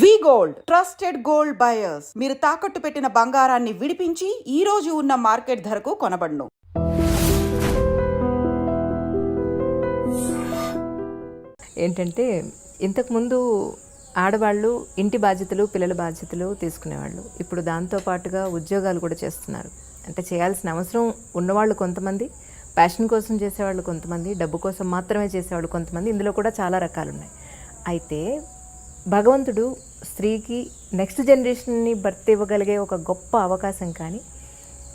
We gold trusted gold buyers. మీరు తాకట్టు పెట్టిన బంగారాన్ని విడిపించి ఈ రోజు ఉన్న మార్కెట్ ధరకు కొనబడును. ఏంటంటే ఇంతకుముందు ఆడవాళ్ళు ఇంటి బాధ్యతలు పిల్లల బాధ్యతలు తీసుకునేవాళ్ళు. ఇప్పుడు దాంతో పాటుగా ఉద్యోగాలు కూడా చేస్తున్నారు. అంటే చేయాల్సిన అవసరం ఉన్నవాళ్ళు కొంతమంది ప్యాషన్ కోసం చేసేవాళ్ళు కొంతమంది డబ్బు కోసం మాత్రమే చేసేవాళ్ళు కొంతమంది. ఇందులో కూడా చాలా రకాలు ఉన్నాయి అయితే భగవంతుడు స్త్రీకి నెక్స్ట్ జనరేషన్ని భర్త ఇవ్వగలిగే ఒక గొప్ప అవకాశం కానీ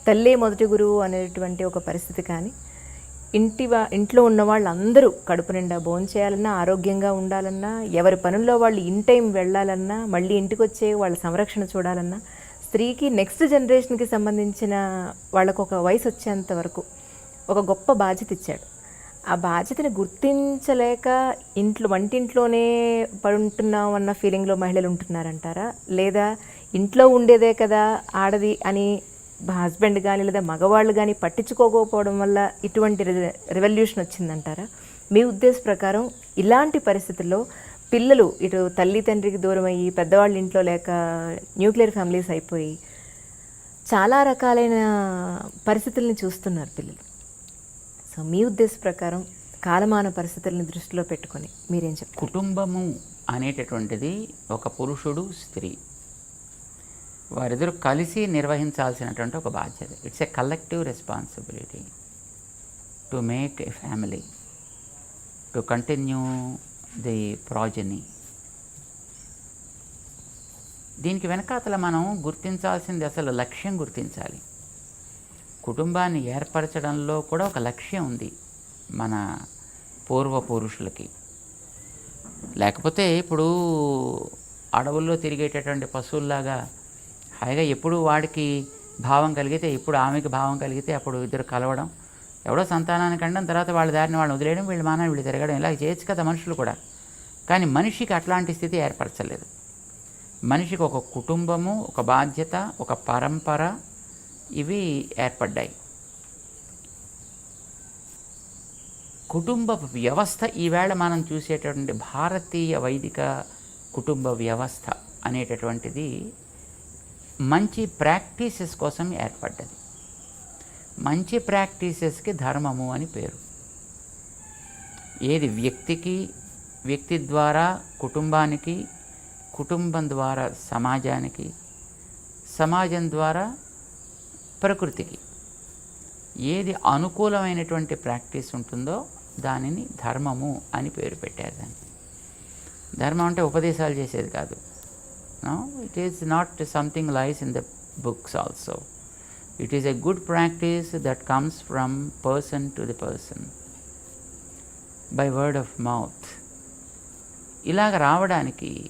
తల్లే మొదటి గురువు అనేటువంటి ఒక పరిస్థితి కానీ ఇంటి వా ఇంట్లో ఉన్న వాళ్ళందరూ కడుపు నిండా భోంచేయాలన్నా ఆరోగ్యంగా ఉండాలన్నా ఎవరి పనుల్లో వాళ్ళు ఇన్ టైం వెళ్ళాలన్నా మళ్ళీ ఇంటికి వచ్చే వాళ్ళ సంరక్షణ చూడాలన్నా స్త్రీకి నెక్స్ట్ జనరేషన్కి సంబంధించిన వాళ్ళకు ఒక వయసు వచ్చేంత వరకు ఒక గొప్ప బాధ్యత ఇచ్చాడు. ఆ బాధ్యతని గుర్తించలేక ఇంట్లో వంటింట్లోనే పడుంటున్నాం అన్న ఫీలింగ్లో మహిళలు ఉంటున్నారంటారా? లేదా ఇంట్లో ఉండేదే కదా ఆడది అని హస్బెండ్ కానీ లేదా మగవాళ్ళు కానీ పట్టించుకోకపోవడం వల్ల ఇటువంటి రెవల్యూషన్ వచ్చిందంటారా? మీ ఉద్దేశ ప్రకారం ఇలాంటి పరిస్థితుల్లో పిల్లలు ఇటు తల్లి తండ్రికి దూరం అయ్యి పెద్దవాళ్ళ ఇంట్లో లేక న్యూక్లియర్ ఫ్యామిలీస్ అయిపోయి చాలా రకాలైన పరిస్థితుల్ని చూస్తున్నారు పిల్లలు. సో మీ ఉద్దేశ ప్రకారం కాలమాన పరిస్థితుల్ని దృష్టిలో పెట్టుకొని మీరేం చెప్తారు? కుటుంబము అనేటటువంటిది ఒక పురుషుడు స్త్రీ. వారిద్దరు కలిసి నిర్వహించాల్సినటువంటి ఒక బాధ్యత. It's a collective responsibility to make a family to continue the progeny దీనికి వెనకాతల మనం గుర్తించాల్సింది అసలు లక్ష్యం గుర్తించాలి. కుటుంబాన్ని ఏర్పరచడంలో కూడా ఒక లక్ష్యం ఉంది మన పూర్వ పురుషులకి లేకపోతే ఇప్పుడు అడవుల్లో తిరిగేటటువంటి పశువుల్లాగా హాయిగా ఎప్పుడు వాడికి భావం కలిగితే ఇప్పుడు ఆమెకి భావం కలిగితే అప్పుడు ఇద్దరు కలవడం ఎవడో సంతానానికి అండం తర్వాత వాళ్ళ దారిని వాళ్ళని వదిలేయడం వీళ్ళు మానాన్ని వీళ్ళు తిరగడం ఇలా చేయొచ్చు కదా మనుషులు కూడా. కానీ మనిషికి అట్లాంటి స్థితి ఏర్పరచలేదు. మనిషికి ఒక కుటుంబము ఒక బాధ్యత ఒక పరంపర ఇవి ఏర్పడ్డాయి. కుటుంబ వ్యవస్థ ఈవేళ మనం చూసేటటువంటి భారతీయ వైదిక కుటుంబ వ్యవస్థ అనేటటువంటిది మంచి ప్రాక్టీసెస్ కోసం ఏర్పడ్డది. మంచి ప్రాక్టీసెస్కి ధర్మము అని పేరు. ఏది వ్యక్తికి వ్యక్తి ద్వారా కుటుంబానికి కుటుంబం ద్వారా సమాజానికి సమాజం ద్వారా ప్రకృతికి. ఏది అనుకూలమైనటువంటి ప్రాక్టీస్ ఉంటుందో దానిని ధర్మము అని పేరు పెట్టారు దాన్ని. ధర్మం అంటే ఉపదేశాలు చేసేది కాదు. It is not something lies in the books also it is a good practice that comes from person to the person by word of mouth ఇలాగ రావడానికి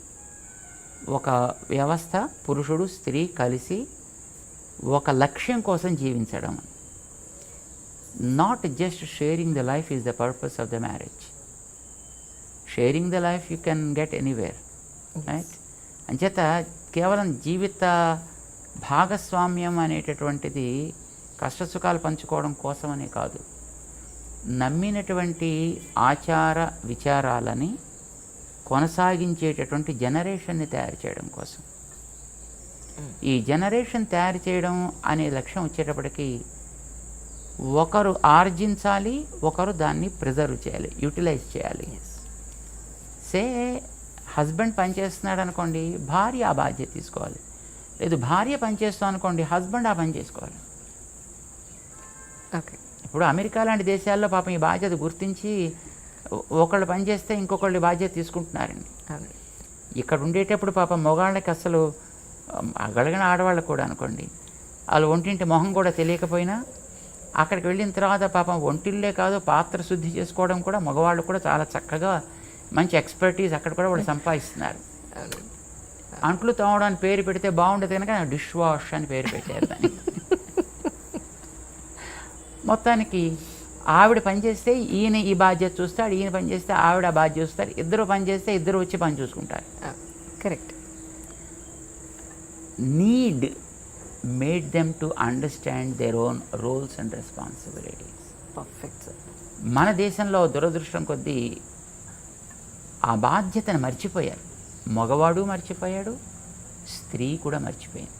ఒక వ్యవస్థ పురుషుడు స్త్రీ కలిసి ఒక లక్ష్యం కోసం జీవించడం. Not just sharing the life is the purpose of the marriage sharing the life you can get anywhere right అంచేత కేవలం జీవిత భాగస్వామ్యం అనేటటువంటిది కష్టసుఖాలు పంచుకోవడం కోసమనే కాదు. నమ్మినటువంటి ఆచార విచారాలని కొనసాగించేటటువంటి జనరేషన్ని తయారు చేయడం కోసం. ఈ జనరేషన్ తయారు చేయడం అనే లక్ష్యం వచ్చేటప్పటికి ఒకరు ఆర్జించాలి ఒకరు దాన్ని ప్రిజర్వ్ చేయాలి యూటిలైజ్ చేయాలి. సే హస్బెండ్ పనిచేస్తున్నాడు అనుకోండి భార్య ఆ బాధ్యత తీసుకోవాలి. లేదు భార్య పనిచేస్తాం అనుకోండి హస్బెండ్ ఆ పని చేసుకోవాలి. ఓకే. ఇప్పుడు అమెరికా లాంటి దేశాల్లో పాపం ఈ బాధ్యత గుర్తించి ఒకళ్ళు పని చేస్తే ఇంకొకళ్ళు బాధ్యత తీసుకుంటున్నారండి. ఇక్కడ ఉండేటప్పుడు పాపం మొగాళ్ళకి అసలు గడగిన ఆడవాళ్ళకు కూడా అనుకోండి. వాళ్ళు ఒంటింటి మొహం కూడా తెలియకపోయినా అక్కడికి వెళ్ళిన తర్వాత పాపం ఒంటిల్లే కాదు పాత్ర శుద్ధి చేసుకోవడం కూడా మగవాళ్ళు కూడా చాలా చక్కగా మంచి ఎక్స్పర్టీస్ అక్కడ కూడా వాళ్ళు సంపాదిస్తున్నారు. అవును అంట్లు తోమడానికి పేరు పెడితే బాగుండదు కనుక డిష్ వాష్ అని పేరు పెట్టారు దాన్ని. మొత్తానికి ఆవిడ పనిచేస్తే ఈయన ఈ బాధ్యత చూస్తాడు ఈయన పనిచేస్తే ఆవిడ ఆ బాధ్యత చూస్తారు ఇద్దరు పనిచేస్తే ఇద్దరు వచ్చి పని చూసుకుంటారు. Correct. Need made them to understand their own roles and responsibilities. Perfect sir మన దేశంలో దురదృష్టం కొద్దీ ఆ బాధ్యతను మర్చిపోయారు మగవాడు మర్చిపోయాడు స్త్రీ కూడా మర్చిపోయింది